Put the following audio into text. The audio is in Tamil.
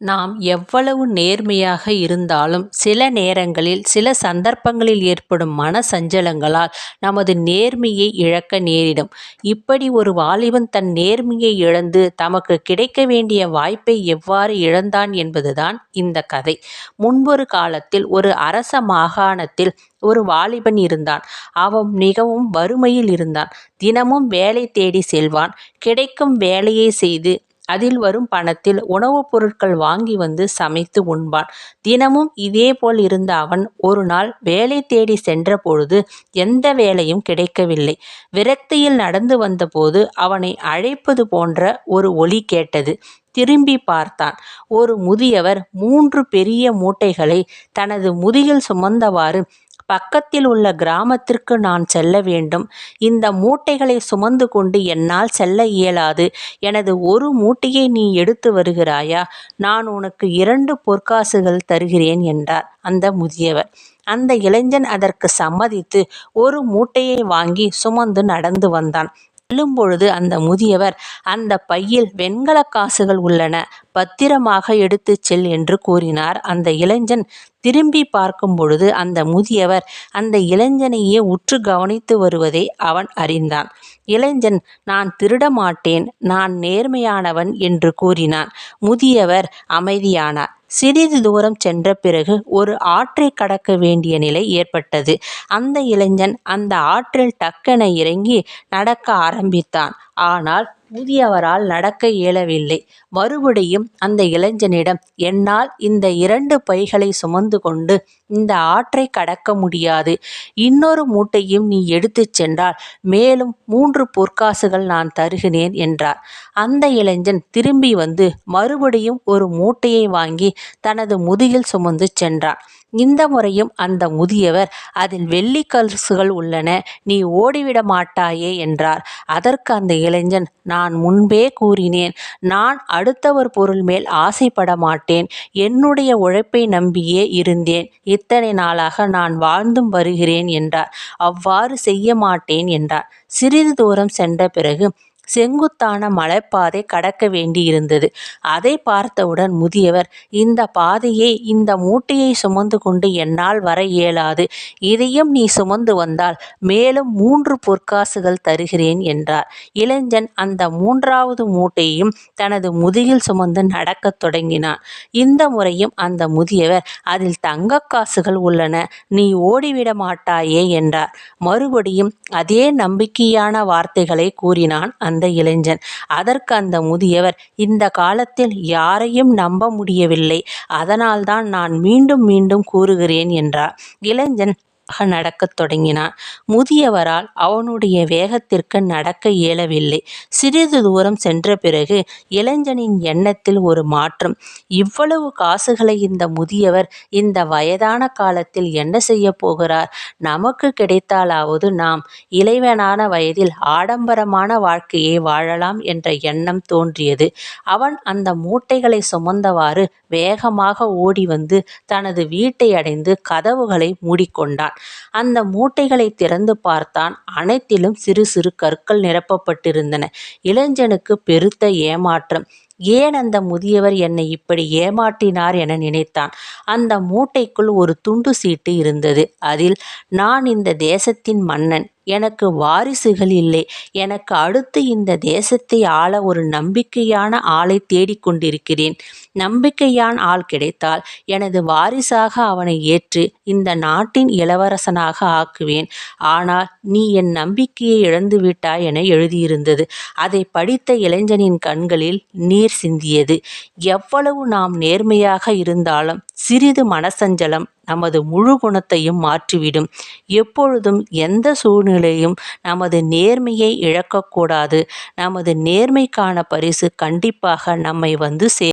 நாம் எவ்வளவு நேர்மையாக இருந்தாலும் சில நேரங்களில் சில சந்தர்ப்பங்களில் ஏற்படும் மன சஞ்சலங்களால் நமது நேர்மையை இழக்க நேரிடும். இப்படி ஒரு வாலிபன் தன் நேர்மையை இழந்து தமக்கு கிடைக்க வேண்டிய வாய்ப்பை எவ்வாறு இழந்தான் என்பதுதான் இந்த கதை. முன்பொரு காலத்தில் ஒரு அரச மாகாணத்தில் ஒரு வாலிபன் இருந்தான். அவன் மிகவும் வறுமையில் இருந்தான். தினமும் வேலை தேடி செல்வான். கிடைக்கும் வேலையை செய்து அதில் வரும் பணத்தில் உணவுப் பொருட்கள் வாங்கி வந்து சமைத்து உண்பான். தினமும் இதே போல் இருந்த அவன் ஒரு நாள் வேலை தேடி சென்றபொழுது எந்த வேலையும் கிடைக்கவில்லை. விரக்தியில் நடந்து வந்தபோது அவனை அழைப்பது போன்ற ஒரு ஒலி கேட்டது. திரும்பி பார்த்தான். ஒரு முதியவர் மூன்று பெரிய மூட்டைகளை தனது முதுகில் சுமந்தவாறு பக்கத்தில் உள்ள கிராமத்திற்கு நான் செல்ல வேண்டும். இந்த மூட்டைகளை சுமந்து கொண்டு என்னால் செல்ல இயலாது. எனது ஒரு மூட்டையை நீ எடுத்து வருகிறாயா? நான் உனக்கு இரண்டு பொற்காசுகள் தருகிறேன் என்றார் அந்த முதியவர். அந்த இளைஞன் அதற்கு சம்மதித்து ஒரு மூட்டையை வாங்கி சுமந்து நடந்து வந்தான். செல்லும்பொழுது அந்த முதியவர் அந்த பையில் வெண்கல காசுகள் உள்ளன. பத்திரமாக எடுத்துச் செல் என்று கூறினார். அந்த இளைஞன் திரும்பிப் பார்க்கும்பொழுது அந்த முதியவர் அந்த இளைஞனையே உற்று கவனித்து வருவதை அவன் அறிந்தான். இளைஞன் நான் திருட மாட்டேன். நான் நேர்மையானவன் என்று கூறினான். முதியவர் அமைதியானார். சிறிது தூரம் சென்ற பிறகு ஒரு ஆற்றை கடக்க வேண்டிய நிலை ஏற்பட்டது. அந்த இளைஞன் அந்த ஆற்றில் டக்கென இறங்கி நடக்க ஆரம்பித்தான். ஆனால் முதியவரால் நடக்க இயலவில்லை. மறுபடியும் அந்த இளைஞனிடம் என்னால் இந்த இரண்டு பைகளை சுமந்து கொண்டு இந்த ஆற்றை கடக்க முடியாது. இன்னொரு மூட்டையும் நீ எடுத்துச் சென்றால் மேலும் மூன்று பொற்காசுகள் நான் தருகிறேன் என்றார். அந்த இளைஞன் திரும்பி வந்து மறுபடியும் ஒரு மூட்டையை வாங்கி தனது முதுகில் சுமந்து சென்றான். இந்த முறையும் அந்த முதியவர் அதில் வெள்ளி கல்சுகள் உள்ளன. நீ ஓடிவிட மாட்டாயே என்றார். அதற்கு அந்த இளைஞன் நான் முன்பே கூறினேன். நான் அடுத்தவர் பொருள் மேல் ஆசைப்பட மாட்டேன். என்னுடைய உழைப்பை நம்பியே இருந்தேன். இத்தனை நாளாக நான் வாழ்ந்தும் வருகிறேன் என்றார். அவ்வாறு செய்ய மாட்டேன் என்றார் சிறிது தூரம் சென்ற பிறகு செங்குத்தான மலைப்பாதை கடக்க வேண்டியிருந்தது. அதை பார்த்தவுடன் முதியவர் இந்த பாதையை இந்த மூட்டையை சுமந்து கொண்டு என்னால் வர இயலாது. இதையும் நீ சுமந்து வந்தால் மேலும் மூன்று பொற்காசுகள் தருகிறேன் என்றார். இளைஞன் அந்த மூன்றாவது மூட்டையையும் தனது முதுகில் சுமந்து நடக்கத் தொடங்கினான். இந்த முறையும் அந்த முதியவர் அதில் தங்க காசுகள் உள்ளன. நீ ஓடிவிட மாட்டாயே என்றார். மறுபடியும் அதே நம்பிக்கையான வார்த்தைகளை கூறினான் அந்த இளைஞன். அதற்கு அந்த முதியவர் இந்த காலத்தில் யாரையும் நம்ப முடியவில்லை. அதனால்தான் நான் மீண்டும் மீண்டும் கூறுகிறேன் என்றார். இளைஞன் நடக்கத் தொடங்கினான். முதியவரால் அவனுடைய வேகத்திற்கு நடக்க இயலவில்லை. சிறிது தூரம் சென்ற பிறகு இளைஞனின் எண்ணத்தில் ஒரு மாற்றம். இவ்வளவு காசுகளை இந்த முதியவர் இந்த வயதான காலத்தில் என்ன செய்யப் போகிறார்? நமக்கு கிடைத்தாலாவது நாம் இளைவனான வயதில் ஆடம்பரமான வாழ்க்கையை வாழலாம் என்ற எண்ணம் தோன்றியது. அவன் அந்த மூட்டைகளை சுமந்தவாறு வேகமாக ஓடி வந்து தனது வீட்டை அடைந்து கதவுகளை மூடிக்கொண்டான். அந்த மூட்டைகளைத் திறந்து பார்த்தான். அனைத்திலும் சிறு சிறு கற்கள் நிரப்பப்பட்டிருந்தன. இளைஞனுக்குப் பெருத்த ஏமாற்றம். ஏன் அந்த முதியவர் என்னை இப்படி ஏமாற்றினார் என நினைத்தான். அந்த மூட்டைக்குள் ஒரு துண்டு சீட்டு இருந்தது. அதில் நான் இந்த தேசத்தின் மன்னன். எனக்கு வாரிசுகள் இல்லை. எனக்கு அடுத்து இந்த தேசத்தை ஆள ஒரு நம்பிக்கையான ஆளை தேடிக்கொண்டிருக்கிறேன் நம்பிக்கையான் ஆள் கிடைத்தால் எனது வாரிசாக அவனை ஏற்று இந்த நாட்டின் இளவரசனாக ஆக்குவேன். ஆனால் நீ என் நம்பிக்கையை இழந்துவிட்டாய் என எழுதியிருந்தது. அதை படித்த இளைஞனின் கண்களில் நீர் சிந்தியது. எவ்வளவு நாம் நேர்மையாக இருந்தாலும் சிறிது மனசஞ்சலம் நமது முழு குணத்தையும் மாற்றிவிடும். எப்பொழுதும் எந்த சூழ்நிலையும் நமது நேர்மையை இழக்கக்கூடாது நமது நேர்மைக்கான பரிசு கண்டிப்பாக நம்மை வந்து சே